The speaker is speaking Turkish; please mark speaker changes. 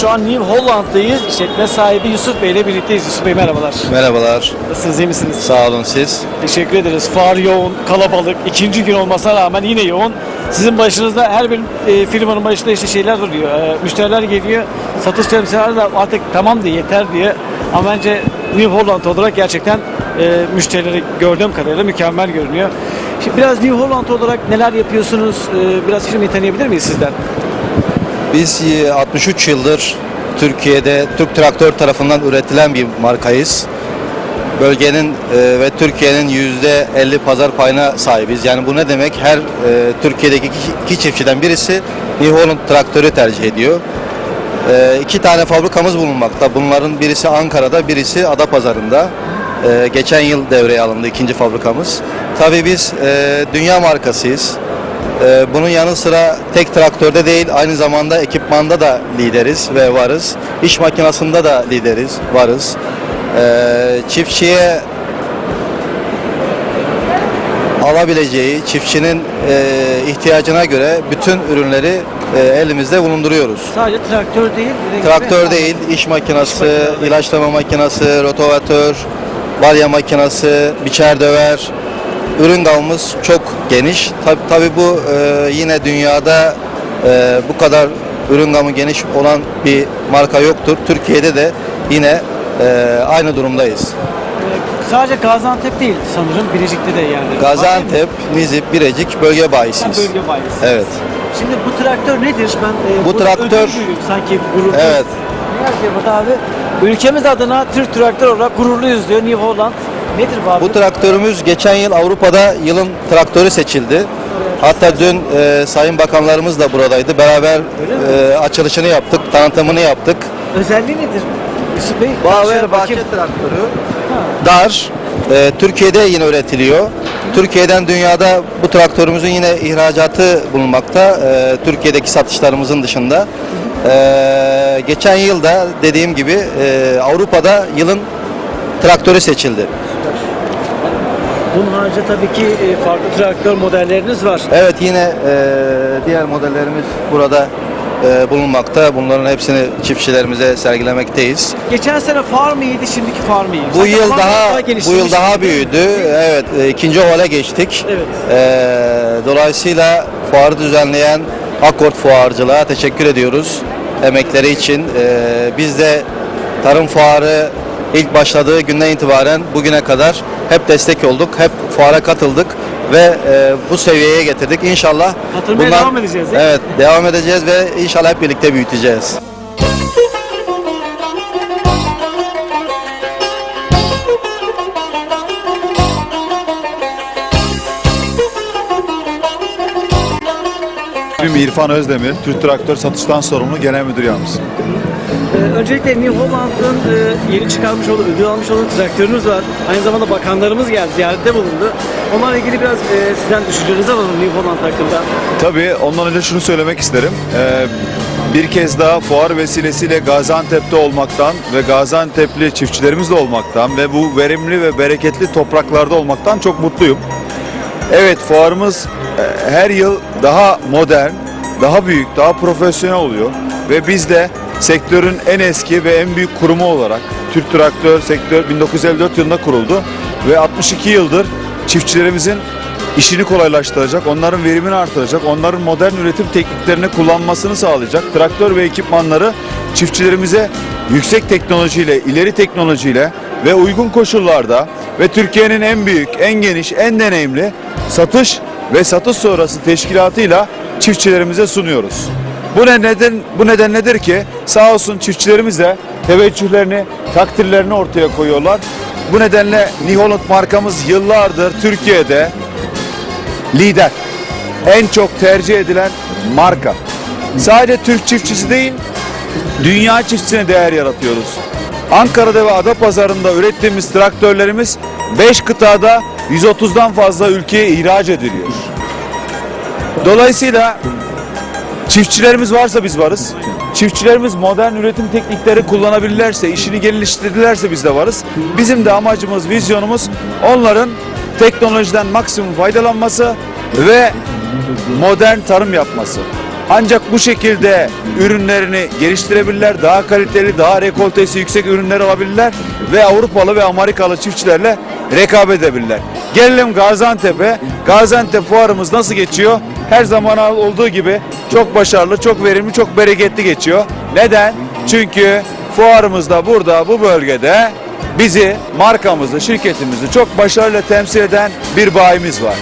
Speaker 1: Şu an New Holland'dayız. İşletme sahibi Yusuf Bey ile birlikteyiz. Yusuf Bey merhabalar.
Speaker 2: Merhabalar.
Speaker 1: Nasılsınız, iyi misiniz?
Speaker 2: Sağ olun siz.
Speaker 1: Teşekkür ederiz. Fuar yoğun, kalabalık. ikinci gün olmasına rağmen yine yoğun. Sizin başınızda her bir e, firmanın başında işte şeyler duruyor. E, müşteriler geliyor. Satış temsilcileri de artık tamam diye yeter diye. Ama bence New Holland olarak gerçekten e, müşterileri gördüğüm kadarıyla mükemmel görünüyor. Şimdi biraz New Holland olarak neler yapıyorsunuz? E, biraz firmayı tanıyabilir miyiz sizden?
Speaker 2: Biz e, 63 yıldır Türkiye'de Türk Traktör tarafından üretilen bir markayız. Bölgenin e, ve Türkiye'nin yüzde 50 pazar payına sahibiz. Yani bu ne demek? Her e, Türkiye'deki iki, çiftçiden birisi New Holland traktörü tercih ediyor. E, iki tane fabrikamız bulunmakta. Bunların birisi Ankara'da, birisi Adapazarı'nda. E, geçen yıl devreye alındı ikinci fabrikamız. Tabii biz e, dünya markasıyız. Ee, Bunun yanı sıra tek traktörde değil aynı zamanda ekipmanda da lideriz ve varız. İş makinasında da lideriz, varız. Ee, Çiftçiye alabileceği, çiftçinin e, ihtiyacına göre bütün ürünleri e, elimizde bulunduruyoruz.
Speaker 1: Sadece traktör değil.
Speaker 2: Traktör
Speaker 1: gibi-
Speaker 2: değil, iş makinası,
Speaker 1: makineleri.
Speaker 2: ilaçlama makinası, rotovatör, balya makinası, biçer döver. Ürün gamımız çok geniş. Tabi tabii bu e, yine dünyada e, bu kadar ürün gamı geniş olan bir marka yoktur. Türkiye'de de yine e, aynı durumdayız.
Speaker 1: Sadece Gaziantep değil sanırım Bilecik'te de yani.
Speaker 2: Gaziantep, Nizip, Birecik bölge bayisiyiz.
Speaker 1: bölge bayisi.
Speaker 2: Evet.
Speaker 1: Şimdi bu traktör nedir? Ben e,
Speaker 2: Bu traktör-
Speaker 1: sanki gururlu.
Speaker 2: Evet.
Speaker 1: Ne yazıyor burada abi? Ülkemiz adına Türk traktör olarak gururluyuz diyor New Holland. Nedir bu abi?
Speaker 2: Bu traktörümüz geçen yıl Avrupa'da yılın traktörü seçildi. Hatta dün e, Sayın Bakanlarımız da buradaydı. Beraber e, açılışını yaptık, tanıtımını yaptık.
Speaker 1: Özelliği nedir? Yusuf Bey.
Speaker 2: Ve bahçe traktörü. Dar. E, Türkiye'de yine üretiliyor. Türkiye'den dünyada bu traktörümüzün yine ihracatı bulunmakta. E, Türkiye'deki satışlarımızın dışında. E, geçen yılda dediğim gibi e, Avrupa'da yılın traktörü seçildi.
Speaker 1: Bunun haricinde tabii ki e, farklı traktör modelleriniz var.
Speaker 2: Evet yine e, diğer modellerimiz burada e, bulunmakta. Bunların hepsini çiftçilerimize sergilemekteyiz.
Speaker 1: Geçen sene far mı iyiydi, şimdiki far mı iyi?
Speaker 2: Bu
Speaker 1: Sanki
Speaker 2: yıl
Speaker 1: far
Speaker 2: daha bu yıl daha büyüdü. Evet e, ikinci hale geçtik.
Speaker 1: Evet.
Speaker 2: E, dolayısıyla fuarı düzenleyen Akkord Fuarcılığa teşekkür ediyoruz emekleri için. E, biz de tarım fuarı ilk başladığı günden itibaren bugüne kadar hep destek olduk. Hep fuara katıldık ve e, bu seviyeye getirdik. İnşallah
Speaker 1: Katılmaya devam edeceğiz?
Speaker 2: Evet, devam edeceğiz ve inşallah hep birlikte büyüteceğiz.
Speaker 3: İsmim İrfan Özdemir, Türk Traktör Satıştan Sorumlu Genel Müdür Yardımcısı.
Speaker 1: Ee, öncelikle New Holland'ın e, yeni çıkarmış olduğu, ödül almış olduğu traktörünüz var. Aynı zamanda bakanlarımız geldi, ziyarette bulundu. Onlarla ilgili biraz e, sizden düşüncelerinizi alalım New Holland hakkında.
Speaker 3: Tabii ondan önce şunu söylemek isterim. Ee, bir kez daha fuar vesilesiyle Gaziantep'te olmaktan ve Gaziantep'li çiftçilerimizle olmaktan ve bu verimli ve bereketli topraklarda olmaktan çok mutluyum. Evet fuarımız e, her yıl daha modern, daha büyük, daha profesyonel oluyor ve biz de sektörün en eski ve en büyük kurumu olarak Türk Traktör Sektör 1954 yılında kuruldu ve 62 yıldır çiftçilerimizin işini kolaylaştıracak, onların verimini artıracak, onların modern üretim tekniklerini kullanmasını sağlayacak traktör ve ekipmanları çiftçilerimize yüksek teknolojiyle, ileri teknolojiyle ve uygun koşullarda ve Türkiye'nin en büyük, en geniş, en deneyimli satış ve satış sonrası teşkilatıyla çiftçilerimize sunuyoruz. Bu ne neden bu neden nedir ki sağ olsun çiftçilerimiz de teveccühlerini, takdirlerini ortaya koyuyorlar. Bu nedenle New Holland markamız yıllardır Türkiye'de lider. En çok tercih edilen marka. Sadece Türk çiftçisi değil, dünya çiftçisine değer yaratıyoruz. Ankara'da ve Adapazarı'nda ürettiğimiz traktörlerimiz 5 kıtada 130'dan fazla ülkeye ihraç ediliyor. Dolayısıyla çiftçilerimiz varsa biz varız. Çiftçilerimiz modern üretim teknikleri kullanabilirlerse, işini geliştirdilerse biz de varız. Bizim de amacımız, vizyonumuz onların teknolojiden maksimum faydalanması ve modern tarım yapması. Ancak bu şekilde ürünlerini geliştirebilirler, daha kaliteli, daha rekoltesi yüksek ürünler alabilirler ve Avrupalı ve Amerikalı çiftçilerle rekabet edebilirler. Gelelim Gaziantep'e. Gaziantep fuarımız nasıl geçiyor? Her zaman olduğu gibi çok başarılı, çok verimli, çok bereketli geçiyor. Neden? Çünkü fuarımızda burada, bu bölgede bizi, markamızı, şirketimizi çok başarıyla temsil eden bir bayimiz var.